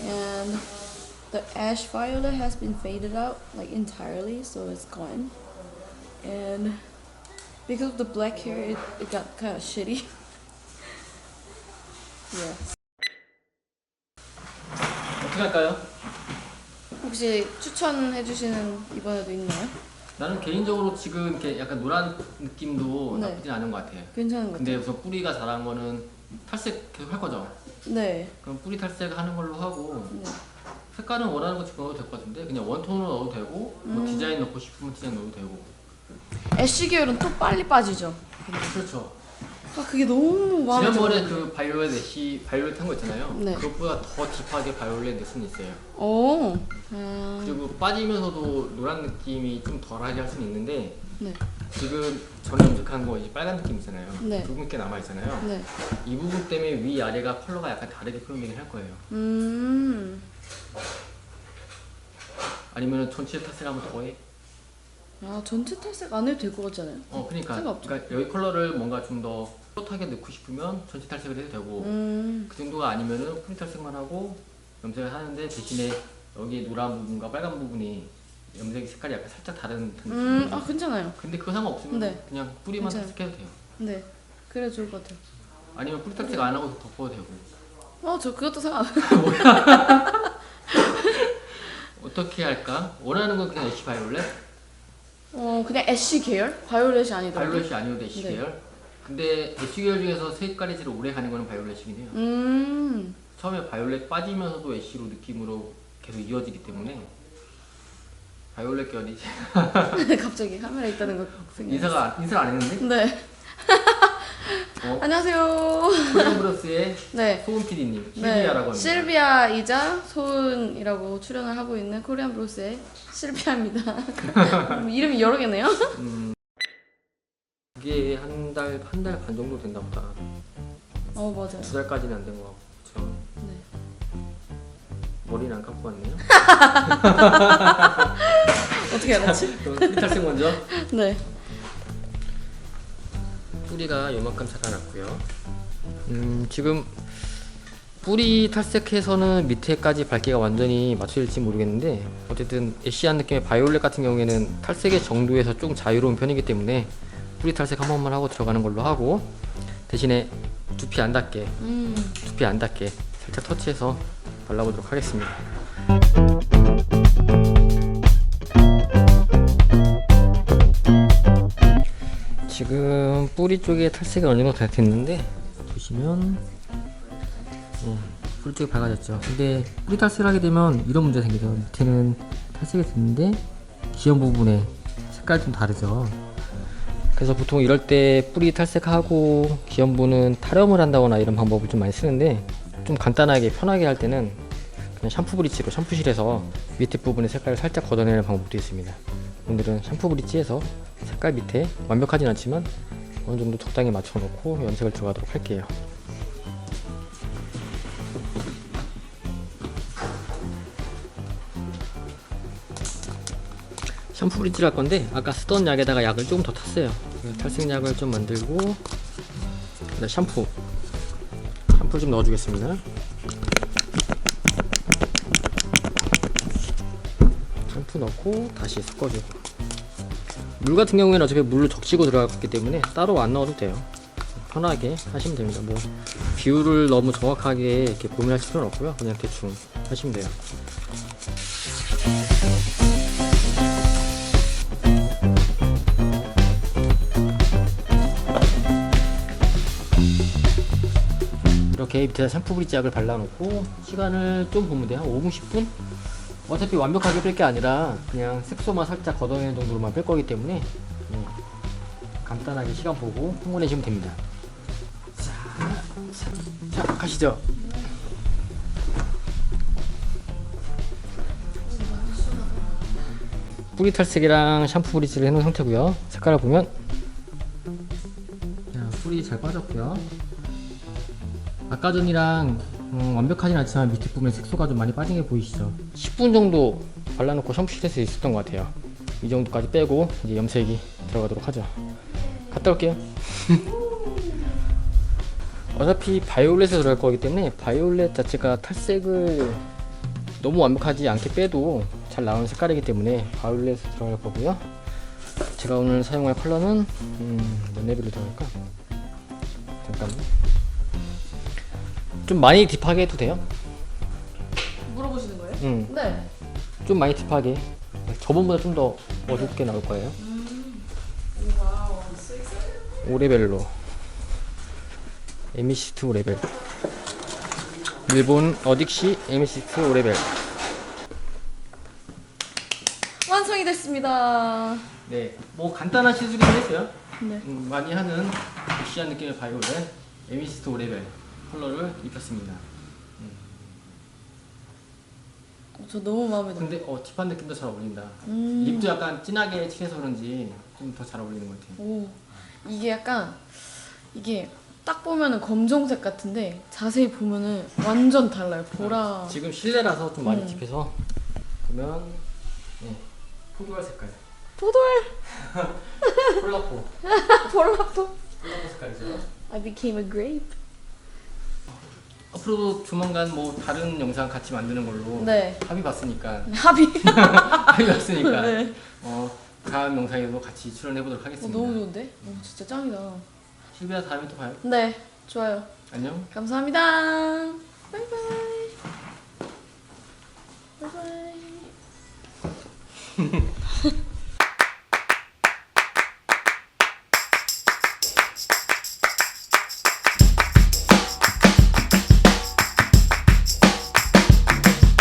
and the ash violet has been faded out like entirely, so it's gone. And because of the black hair, it, it got kind of shitty. yeah. 어떻게 할까요? 혹시 추천해주시는 이번에도 있나요? 나는 개인적으로 지금 이렇게 약간 노란 느낌도 네. 나쁘진 않은 것 같아. 괜찮은 것 같아요. 근데 우선 뿌리가 자란 거는 탈색 계속 할 거죠. 네. 그럼 뿌리 탈색 하는 걸로 하고 네. 색깔은 원하는 거 집어넣어도 될 것 같은데 그냥 원톤으로 넣어도 되고 뭐 음. 디자인 넣고 싶으면 디자인 넣어도 되고 애쉬 계열은 또 빨리 빠지죠. 그렇죠. 아 그게 너무 마음에 지난번에 들어요. 그 바이올렛 애쉬 바이올렛 한 거 있잖아요. 네. 그것보다 더 딥하게 바이올렛 냈은 있어요. 오. 아, 그리고 빠지면서도 노란 느낌이 좀 덜하게 할 수는 있는데 네. 지금 전 염색한 거 이제 빨간 느낌 있잖아요. 네. 붉은 게 남아 있잖아요. 네. 이 부분 때문에 위 아래가 컬러가 약간 다르게 표현되긴 할 거예요. 음. 아니면 전체 탈색하면 더해. 아 전체 탈색 안 해도 될 것 같잖아요. 어, 그러니까. 그러니까 여기 컬러를 뭔가 좀더 뚜렷하게 넣고 싶으면 전체 탈색을 해도 되고 음. 그 정도가 아니면은 프리 탈색만 하고 염색을 하는데 대신에 여기 노란 부분과 빨간 부분이 염색 색깔이 약간 살짝 다른 듯한 음. 느낌이에요. 아 괜찮아요. 근데 그거 상관없으면 네. 그냥 뿌리만 괜찮아요. 탈색해도 돼요. 네. 그래 좋을 것 같아요. 아니면 뿌리 탈색 안 하고 덮어도 되고. 어 저 그것도 상관. 어떻게 할까? 원하는 건 그냥 애쉬 바이올렛? 어 그냥 애쉬 계열? 바이올렛이 아니더라도. 바이올렛이 아니어도 애쉬 네. 계열? 근데 애쉬 계열 중에서 색깔이 제일 오래 가는 거는 바이올렛이긴 해요. 음. 처음에 바이올렛 빠지면서도 애쉬로 느낌으로 계속 이어지기 때문에 바이올렛 계열이 갑자기 카메라 있다는 거 생각. 인사가 인사 안 했는데 네. 어? 안녕하세요. 코리안 브러스의 네. 소은 PD님 네. 실비아라고 합니다. 실비아이자 소은이라고 출연을 하고 있는 코리안 브로스의 실비아입니다. 이름이 여러 개네요. 음, 이게 한 달 한 달 반 정도 된다 보다. 어 맞아요. 두 달까지는 안 된 것 같고 그쵸? 네. 머리는 안 감고 왔네요. 어떻게 알았지? 그럼 탈색 먼저. 네. 뿌리가 요만큼 자라났고요. 음, 지금 뿌리 탈색해서는 밑에까지 밝기가 완전히 맞춰질지 모르겠는데 어쨌든 애쉬한 느낌의 바이올렛 같은 경우에는 탈색의 정도에서 좀 자유로운 편이기 때문에 뿌리 탈색 한 번만 하고 들어가는 걸로 하고 대신에 두피 안 닿게 음. 두피 안 닿게 살짝 터치해서 발라보도록 하겠습니다. 지금 뿌리 쪽에 탈색이 어느 정도 다 됐는데 보시면 어, 뿌리 쪽이 밝아졌죠. 근데 뿌리 탈색을 하게 되면 이런 문제 가 생기죠. 밑에는 탈색이 됐는데 기형 부분에 색깔이 좀 다르죠. 그래서 보통 이럴 때 뿌리 탈색하고 기염부는 탈염을 한다거나 이런 방법을 좀 많이 쓰는데 좀 간단하게 편하게 할 때는 그냥 샴푸 브릿지로 샴푸실에서 밑에 부분의 색깔을 살짝 걷어내는 방법도 있습니다. 오늘은 샴푸 브릿지에서 색깔 밑에 완벽하진 않지만 어느 정도 적당히 맞춰 놓고 염색을 들어가도록 할게요. 샴푸 브릿지를 할 건데 아까 쓰던 약에다가 약을 조금 더 탔어요. 탈색약을 좀 만들고 그다음 샴푸 샴푸를 좀 넣어주겠습니다. 샴푸 넣고 다시 섞어주고 물 같은 경우에는 어차피 물로 적시고 들어갔기 때문에 따로 안 넣어도 돼요. 편하게 하시면 됩니다. 뭐 비율을 너무 정확하게 이렇게 고민하실 필요는 없고요. 그냥 대충 하시면 돼요. 이렇게 밑에다 샴푸 브릿지약을 발라놓고 시간을 좀 보면 돼요. 한 5분, 10분? 어차피 완벽하게 뺄 게 아니라 그냥 색소만 살짝 걷어내는 정도로만 뺄 거기 때문에 음, 간단하게 시간 보고 흥분해주면 됩니다. 자, 자, 자 가시죠. 뿌리 탈색이랑 샴푸 브릿지를 해놓은 상태고요. 색깔을 보면 자, 뿌리 잘 빠졌고요. 아까 전이랑 음, 완벽하진 않지만 밑에 부분에 색소가 좀 많이 빠진 게 보이시죠? 10분 정도 발라놓고 샴푸실에 서 있었던 것 같아요. 이 정도까지 빼고 이제 염색이 들어가도록 하죠. 갔다 올게요. 어차피 바이올렛에 들어갈 거기 때문에 바이올렛 자체가 탈색을 너무 완벽하지 않게 빼도 잘 나오는 색깔이기 때문에 바이올렛 들어갈 거고요. 제가 오늘 사용할 컬러는 음, 몇 레벨로 들어갈까? 잠깐만. 좀 많이 딥하게 해도 돼요? 물어보시는 거예요? 음, 네. 좀 많이 딥하게. 저번보다 좀 더 어둡게 나올 거예요. 와우. 5레벨로 에미시스트 5레벨 일본 어딕시 에미시스트 5레벨 완성이 됐습니다. 네, 뭐 간단한 시술이긴 했어요 네. 음, 많이 하는 섹시한 느낌의 바이올렛 에미시스트 5레벨 컬러를 입혔습니다 어, 저 너무 마음에 들어요. 근데 어, 딥한 느낌도 잘 어울린다 음. 립도 약간 진하게 칠해서 그런지 좀 더 잘 어울리는 것 같아요 오. 이게 약간 이게 딱 보면은 검정색 같은데 자세히 보면은 완전 달라요. 보라. 지금 실내라서 좀 많이 음. 딥해서 보면 네, 포도알 색깔 포도알. 콜라포 볼라포. 콜라포 색깔이죠 I became a grape. 앞으로도 조만간 뭐 다른 영상 같이 만드는 걸로 네. 합의 봤으니까 합의. 합의 봤으니까 네. 어 다음 영상에도 같이 출연해 보도록 어, 하겠습니다. 너무 좋은데? 어, 진짜 짱이다. 실비야 다음에 또 봐요. 네. 좋아요. 안녕. 감사합니다. 바이바이. 바이바이.